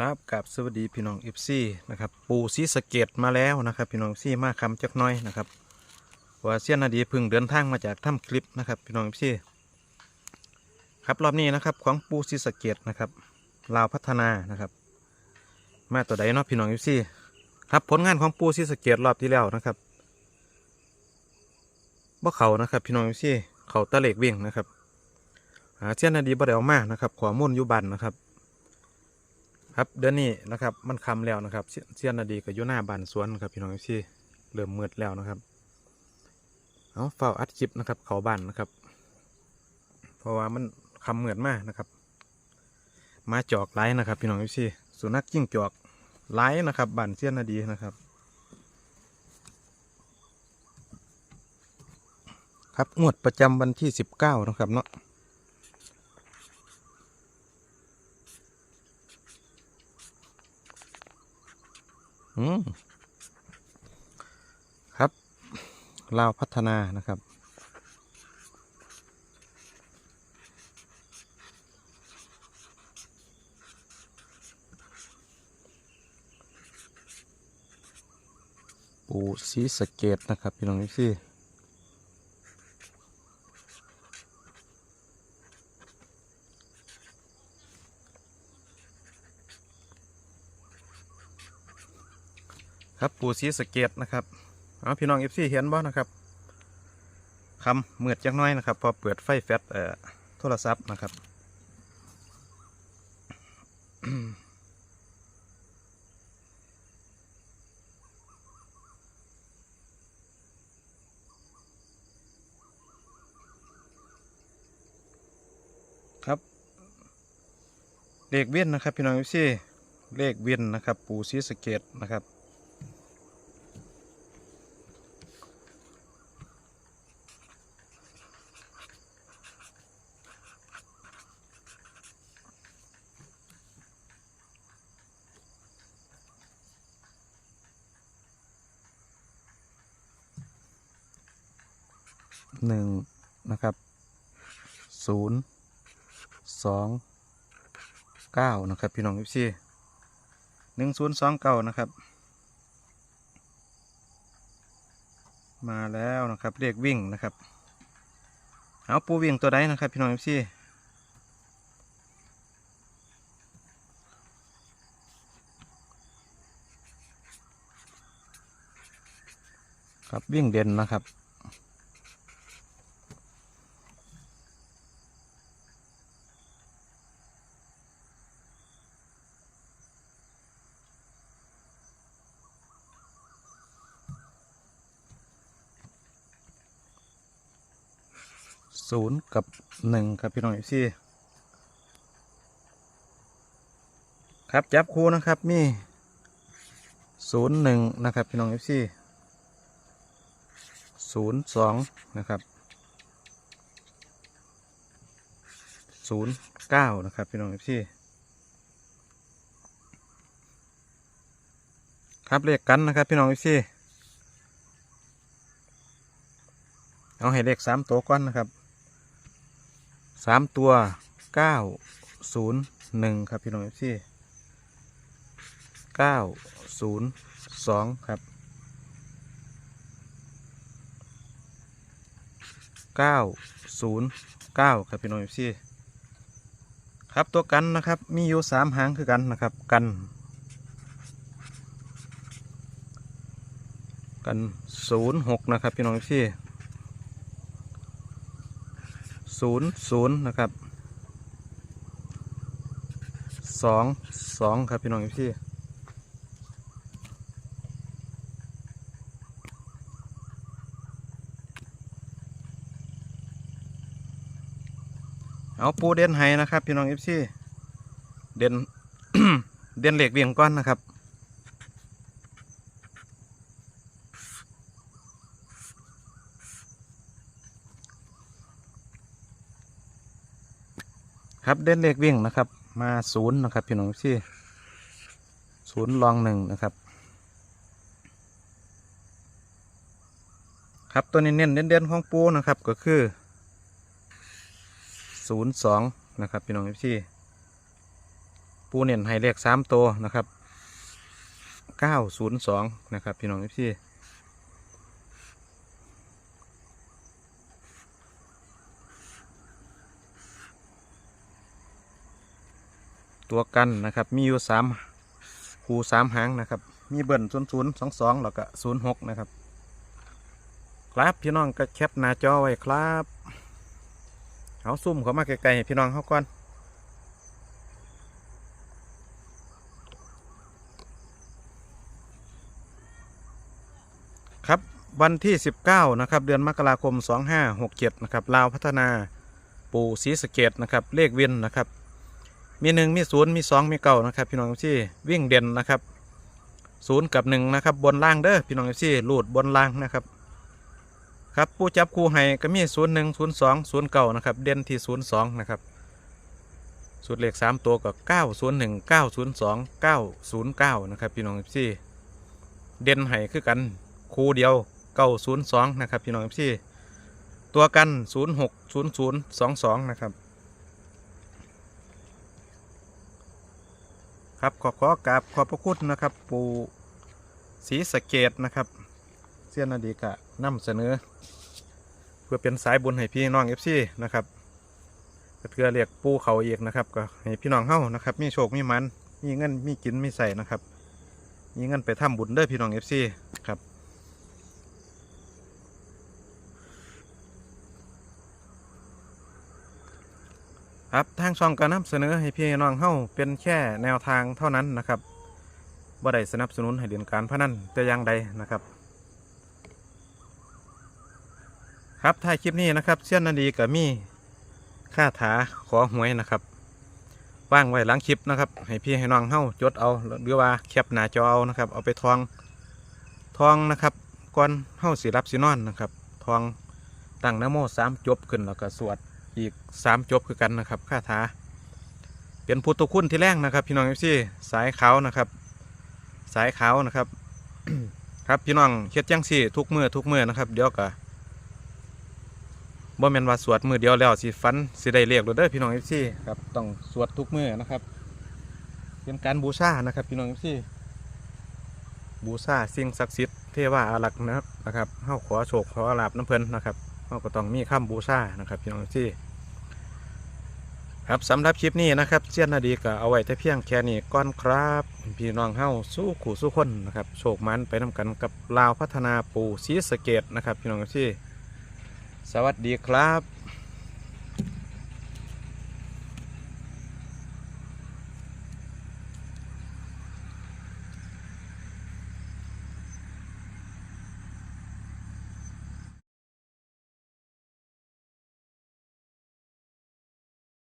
ครับกับสวัสดีพี่น้องเอฟซีนะครับปูซีสเกตมาแล้วนะครับพี่น้องเอฟซีมาคำจักน้อยนะครับว่าเสี้ยนนาดีพึ่งเดินทางมาจากถ้ำคลิปนะครับพี่น้องเอฟซีครับรอบนี้นะครับของปูซีสเกตนะครับลาวพัฒนานะครับ มาตัวใดเนาะพี่น้องเอฟซีครับผลงานของปูซีสเกตรอบที่แล้วนะครับบ่เขานะครับพี่น้องเอฟซีเขาตะเล็กวิ่งนะครับหาเสี้ยนนาดีบ่ได้เอามานะครับขอมุ่นยุบันนะครับ ครับเดือนนี้นะครับมันคำแล้วนะครับเสี้ยนนาดีกับยุหน้าบานสวนครับพี่น้องที่เริ่มมืดแล้วนะครับเอาเฝ้าอัดคลิปนะครับ เขาบานนะครับ เพราะว่ามันคำเหมือนมากนะครับ มาจอกไล่นะครับ พี่น้องที่สุนัขจิ้งจอกไล่นะครับบานเสี้ยนนาดีนะครับ ครับงวดประจำวันที่สิบเก้านะครับเนาะ ครับลาวพัฒนานะครับ ปูสีสเกตนะครับ พี่น้องพี่ค รับปูสีสเกตนะครับเอาพี่น้องเอฟซีเห็นบ่นะครับคำเมือดจักน้อยนะครับ พอเปิดไฟแฟลชเอ่อโทรศัพท์นะครับครับ เลขเวียนนะครับ พี่น้องเอฟซีเลขเวียนนะครับ ปูซีสเกตนะครับ หนึ่งนะครับศูนย์สองเก้านะครับ พี่น้องเอฟซีหนึ่งศูนย์สองเก้านะครับ มาแล้วนะครับเรียกวิ่งนะครับ เอาปูวิ่งตัวใดนะครับ พี่น้องเอฟซีครับวิ่งเด่นนะครับ ศูนย์กับหนึ่งครับพี่น้องเอฟซีครับจับคู่นะครับมีศูนย์หนึ่งนะครับพี่น้องเอฟซีศูนย์สองนะครับศูนย์เก้านะครับพี่น้องเอฟซีครับเลขกันนะครับพี่น้องเอฟซีเอาให้เลขสามตัวก่อนนะครับ สามตัวเก้าศูนย์หนึ่งครับพี่น้องเอฟซีเก้าศูนย์สองครับเก้าศูนย์เก้าครับพี่น้องเอฟซีครับตัวกันนะครับมีอยู่สามหางคือกันนะครับกันกันศูนย์หกนะครับ พี่น้องเอฟซี ศูนย์ศูนย์นะครับสองสองครับพี่น้องพี่เอาปูเด่นไห้นะครับ พี่น้องเอฟซีเด่นเด่นเหล็กเวียงก้อนนะครับ ครับเด่นเลขวิ่งนะครับ มาศูนย์นะครับพี่น้องที่ศูนย์รองหนึ่งนะครับ ครับตัวนี้เน้นเด่นๆของปูนะครับก็คือศูนย์สองนะครับพี่น้องที่ปูเน่นให้เลขสามตัวนะครับเก้าศูนย์สองนะครับพี่น้องพี่ ตัวกันนะครับ มีอยู่สามคูสามหางนะครับ มีเบิ้ลศูนย์ศูนย์สองสองแล้วก็ศูนย์หกนะครับ ครับพี่น้องก็แคปหน้าจอไว้ครับเอาซุ่มเขามาไกลๆให้พี่น้องเขาก่อนครับวันที่ 19 นะครับ เดือนมกราคม 2567 นะครับลาวพัฒนาปู่ศรีสะเกดนะครับ เลขเวียนนะครับ มีหนึ่งมีศูนย์มีสองมีเก้านะครับ พี่น้องที่วิ่งเด่นนะครับศูนย์กับหนึ่งนะครับบนล่างเด้อพี่น้องที่ลูดบนล่างนะครับครับผู้จับคู่ให้ก็มีศูนย์หนึ่งศูนย์สองศูนย์เก้านะครับเด่นที่ศูนย์สองนะครับสูตรเลขสามตัวก็เก้าศูนย์หนึ่งเก้าศูนย์สองเก้าศูนย์เก้านะครับพี่น้องที่เด่นให้คือกันคู่เดียวเก้าศูนย์สองนะครับพี่น้องพี่ตัวกันศูนย์หกศูนย์ศูนย์สองสองนะครับ ครับขอขอกราบขอบพระคุณนะครับ ปูศรีสะเกดนะครับเสี้ยนาดีกะนำเสนอ เพื่อเป็นสายบุญให้พี่น้องเอฟซีนะครับก็เทือเรียกปูเขาเอกนะครับก็ให้พี่น้องเฮ้านะครับมีโชคมีมันมีเงินมีกินมีใส่นะครับมีเงินไปทำบุญเด้อพี่น้องเอฟซี ครับทางช่องก็นำเสนอให้พี่น้องเฮ้าเป็นแค่แนวทางเท่านั้นนะครับบ่ได้สนับสนุนให้เรียนการพนันแต่อย่างใดนะครับ ครับท้ายคลิปนี้นะครับเสี้ยนนาดีกับมีค่าถาขอหวยนะครับว่างไว้หลังคลิปนะครับ ให้พี่ให้น้องเฮ้าจดเอาหรือว่าแคปหน้าจอเอานะครับ เอาไปทองทองนะครับก่อนเฮ้าสิรับสินอนนะครับ ทองตั้งนโมสามจบขึ้นแล้วก็สวด อีกสามจบคือกันนะครับค่าถาเป็นพุทธคุณที่แรกนะครับ พี่น้องเอฟซีสายขาวนะครับ สายขาวนะครับ ครับพี่น้องเฮ็ดจังสี่ ทุกมือทุกมือนะครับ เดี๋ยวก็บ่แมนว่าสวดมือเดียวแล้วสิฟันสิได้เรียกเลยเด้อพี่น้องเอฟซีครับต้องสวดทุกมือนะครับเป็นการบูชานะครับพี่น้องเอฟซีบูชาสิ่งศักดิ์สิทธิ์เทวาอารักษ์นะครับนะครับเฮาขอโชคขอลาบน้ำเพลินนะครับเราก็ต้องมีคำบูชานะครับ พี่น้องที่ ครับสำหรับคลิปนี้นะครับเจียนนาดีก็เอาไว้แต่เพียงแค่นี้ก่อนครับ พี่น้องเฮาสู้ขู่สู้คนนะครับโชคมันไปนำกันกับลาวพัฒนาปูซีสเกตนะครับ พี่น้องที่ สวัสดีครับ